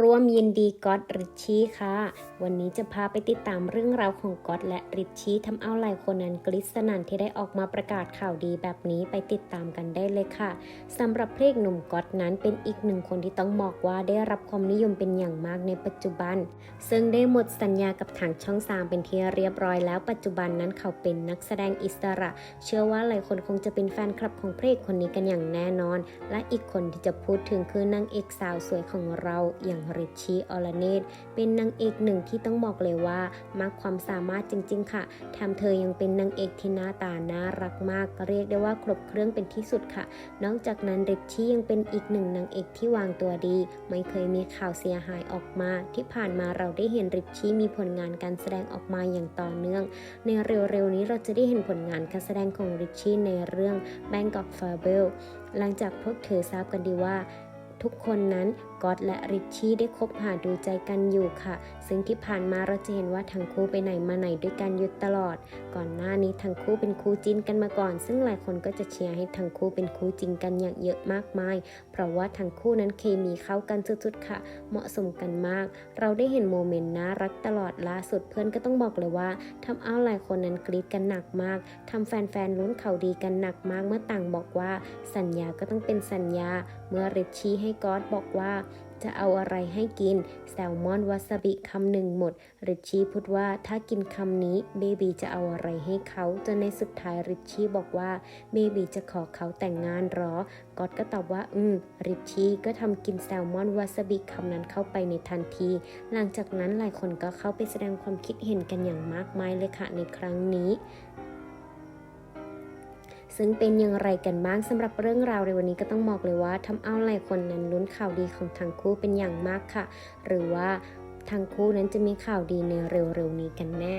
ร่วมยินดีก๊อตริชชี่ค่ะ วันนี้จะพาไปติดตามเรื่องราวของก๊อตและริชชี่ทำเอาหลายคนนั้นกริสนันที่ได้ออกมาประกาศข่าวดีแบบนี้ไปติดตามกันได้เลยค่ะสำหรับเพลงหนุ่มก๊อตนั้นเป็นอีกหนึ่งคนที่ต้องบอกว่าได้รับความนิยมเป็นอย่างมากในปัจจุบัน ซึ่งได้หมดสัญญากับทางช่องสามเป็นที่เรียบร้อยแล้วปัจจุบันนั้นเขาเป็นนักแสดงอิสระ เชื่อว่าหลายคนคงจะเป็นแฟนคลับของเพลงคนนี้กันอย่างแน่นอน และอีกคนที่จะพูดถึงคือนางเอกสาวสวยของเราอย่างริชชี่ออลเนตเป็นนางเอกหนึ่งที่ต้องบอกเลยว่ามากความสามารถจริง ๆ ค่ะแถมเธอยังเป็นนางเอกที่หน้าตาน่ารักมาก เรียกได้ว่าครบเครื่องเป็นที่สุดค่ะ นอกจากนั้นริชชี่ยังเป็นอีกหนึ่งนางเอกที่วางตัวดี ไม่เคยมีข่าวเสียหายออกมา ที่ผ่านมาเราได้เห็นริชชี่มีผลงานการแสดงออกมาอย่างต่อเนื่อง ในเร็วๆนี้เราจะได้เห็นผลงานการแสดงของริชชี่ในเรื่อง Bangkok f a b l e หลังจากพวกเธอทราบกันดีว่า ทุกคนนั้นก๊อตและริชชี่ได้คบหาดูใจกันอยู่ค่ะ ซึ่งที่ผ่านมาเราจะเห็นว่าทั้งคู่ไปไหนมาไหนด้วยกันอยู่ตลอด ก่อนหน้านี้ทั้งคู่เป็นคู่จิ้นกันมาก่อน ซึ่งหลายคนก็จะเชียร์ให้ทั้งคู่เป็นคู่จริงกันอย่างเยอะมากมาย เพราะว่าทั้งคู่นั้นเคมีเข้ากันสุดๆค่ะ เหมาะสมกันมาก เราได้เห็นโมเมนต์น่ารักตลอดล่าสุดเพื่อนก็ต้องบอกเลยว่าทำเอาหลายคนนั้นกรี๊ดกันหนักมากทำแฟนๆลุ้นเขาดีกันหนักมากเมื่อต่างบอกว่า สัญญาก็ต้องเป็นสัญญา เมื่อริชชี่ให้ก๊อตบอกว่า จะเอาอะไรให้กิน แซลมอนวาซาบิคำหนึ่งหมด ริชชี่พูดว่าถ้ากินคำนี้เบบีจะเอาอะไรให้เขาจนในสุดท้ายริชชี่บอกว่าเบบีจะขอเขาแต่งงานหรอ ก๊อตก็ตอบว่า อืม ริชชี่ก็ทำกินแซลมอนวาซาบิคำนั้นเข้าไปในทันที หลังจากนั้นหลายคนก็เข้าไปแสดงความคิดเห็นกันอย่างมากมายเลยค่ะในครั้งนี้ ซึ่งเป็นอย่างไรกันบ้างสำหรับเรื่องราวในวันนี้ก็ต้องบอกเลยว่าทำเอาหลายคนนั้นลุ้นข่าวดีของทั้งคู่เป็นอย่างมากค่ะ หรือว่าทั้งคู่นั้นจะมีข่าวดีในเร็วๆนี้กันแน่